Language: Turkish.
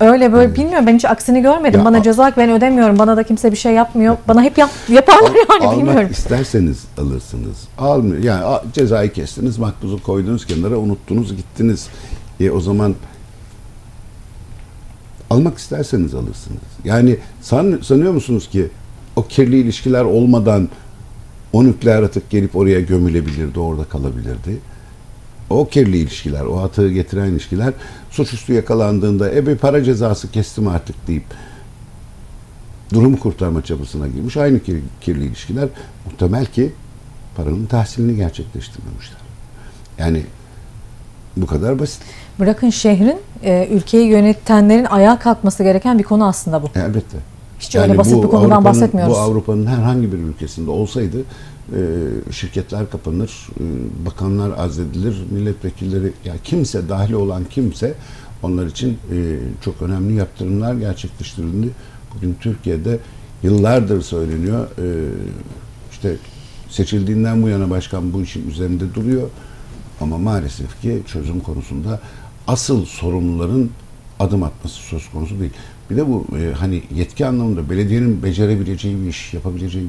Öyle böyle bilmiyorum ben hiç aksini görmedim. Ya, bana ceza ben ödemiyorum. Bana da kimse bir şey yapmıyor. Bana hep yap, yaparlar yani Almak bilmiyorum. isterseniz alırsınız. Almıyor. Yani a- cezayı kestiniz, makbuzu koydunuz kenara, unuttunuz, gittiniz. E, o zaman almak isterseniz alırsınız. Yani san, sanıyor musunuz ki o kirli ilişkiler olmadan o nükleer atık gelip oraya gömülebilirdi, orada kalabilirdi. O kirli ilişkiler, o atığı getiren ilişkiler suçüstü yakalandığında e bir para cezası kestim artık deyip durumu kurtarma çabasına girmiş. Aynı kir- kirli ilişkiler muhtemel ki paranın tahsilini gerçekleştirmemişler. Yani bu kadar basit. Bırakın şehrin, e, ülkeyi yönetenlerin ayağa kalkması gereken bir konu aslında bu. E, Elbette. Hiç öyle basit bu bir konudan Avrupa'nın- bahsetmiyoruz. Bu Avrupa'nın herhangi bir ülkesinde olsaydı e, şirketler kapanır, e, bakanlar azledilir, milletvekilleri, ya kimse dahil olan kimse onlar için e, çok önemli yaptırımlar gerçekleştirildi. Bugün Türkiye'de yıllardır söyleniyor. e, işte seçildiğinden bu yana başkan bu işin üzerinde duruyor. Ama maalesef ki çözüm konusunda asıl sorumluların adım atması söz konusu değil. Bir de bu e, hani yetki anlamında belediyenin becerebileceği bir iş yapabileceği